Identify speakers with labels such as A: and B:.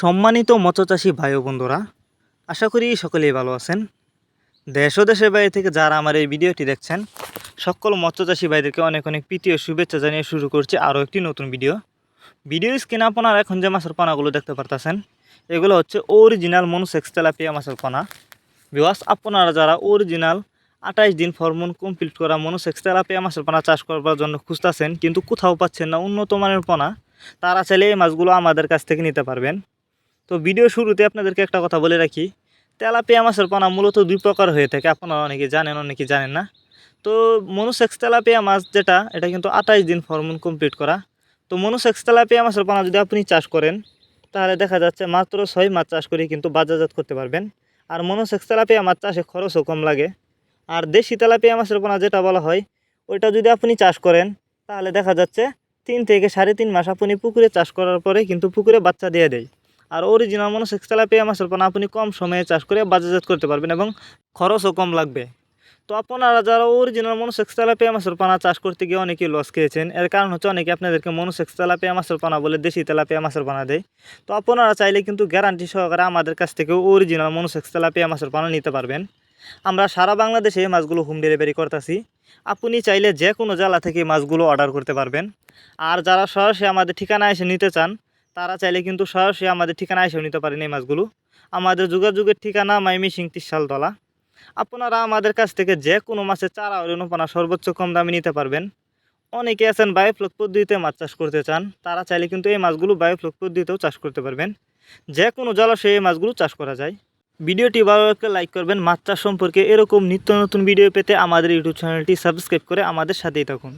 A: সম্মানিত মৎস্যচাষী ভাই ও বন্ধুরা, আশা করি সকলেই ভালো আছেন। দেশ ও দেশের বাইরে থেকে যারা আমার এই ভিডিওটি দেখছেন, সকল মৎস্যচাষী ভাইদেরকে অনেক অনেক প্রীতি ও শুভেচ্ছা জানিয়ে শুরু করছি আরও একটি নতুন ভিডিও। ভিডিও স্ক্রিনে আপনারা এখন যে মাছের পানাগুলো দেখতে পারতেছেন, এগুলো হচ্ছে অরিজিনাল মনুসেক্স তেলাপিয়া মাছের পানা। বিকজ আপনারা যারা অরিজিনাল আঠাইশ দিন ফরমন কমপ্লিট করা মনুসেক্স তেলাপিয়া মাছের পানা চাষ করবার জন্য খুঁজতেছেন, কিন্তু কোথাও পাচ্ছেন না উন্নত মানের পোনা, তারা চাইলে এই মাছগুলো আমাদের কাছ থেকে নিতে পারবেন। তো ভিডিও শুরুতে আপনাদেরকে একটা কথা বলে রাখি। তেলাপিয়া মাছের পোনা মূলত দুই প্রকার হয়ে থাকে, আপনারা অনেকে জানেন অনেকে জানেন না। তো মনুসেক্স তেলাপিয়া মাছ যেটা, এটা কিন্তু আঠাইশ দিন ফরমন কমপ্লিট করা। তো মনুসেক্স তেলাপিয়া মাছের পোনা যদি আপনি চাষ করেন, তাহলে দেখা যাচ্ছে মাত্র ছয় মাছ চাষ করে কিন্তু বাজারজাত করতে পারবেন। আর মনোসেক্স তেলাপিয়া মাছ চাষে খরচও কম লাগে। আর দেশি তেলাপিয়া মাছের পোনা যেটা বলা হয়, ওইটা যদি আপনি চাষ করেন, তাহলে দেখা যাচ্ছে তিন থেকে সাড়ে তিন মাস আপনি পুকুরে চাষ করার পরে কিন্তু পুকুরে বাচ্চা দিয়ে দেয়। আর অরিজিনাল মনোসেক্স তেলাপিয়া মাছের পোনা আপনি কম সময়ে চাষ করে বাজারজাত করতে পারবেন এবং খরচও কম লাগবে। তো আপনারা যারা অরিজিনাল মনোসেক্স তেলাপিয়া মাছের পানা চাষ করতে গিয়ে অনেকেই লস খেয়েছেন, এর কারণ হচ্ছে অনেকে আপনাদেরকে মনোসেক্স তেলাপিয়া মাছের পানা বলে দেশি তেলাপিয়া মাছের পানা দেয়। তো আপনারা চাইলে কিন্তু গ্যারান্টি সহকারে আমাদের কাছ থেকে অরিজিনাল মনোসেক্স তেলাপিয়া মাছের পানা নিতে পারবেন। আমরা সারা বাংলাদেশে এই মাছগুলো হোম ডেলিভারি করতেছি। আপনি চাইলে যে কোনো জেলা থেকে মাছগুলো অর্ডার করতে পারবেন। আর যারা সরাসরি আমাদের ঠিকানা এসে নিতে চান তারা চাইলে কিন্তু সরাসরি আমাদের ঠিকানা এসেও নিতে পারেন এই মাছগুলো। আমাদের যোগাযোগের ঠিকানা মাইমি সিং তিরশালতলা আপনারা আমাদের কাছ থেকে যে কোনো মাছের চারা অনুপানা সর্বোচ্চ কম দামে নিতে পারবেন। অনেকে আছেন বায়োফ্লক পদ্ধতিতে মাছ চাষ করতে চান, তারা চাইলে কিন্তু এই মাছগুলো বায়োফ্লক পদ্ধতিতেও চাষ করতে পারবেন। যে কোনো জলাশয়ে এই মাছগুলো চাষ করা যায়। ভিডিওটি ভালো লাগলে লাইক করবেন। মাছ চাষ সম্পর্কে এরকম নিত্য নতুন ভিডিও পেতে আমাদের ইউটিউব চ্যানেলটি সাবস্ক্রাইব করে আমাদের সাথেই থাকুন।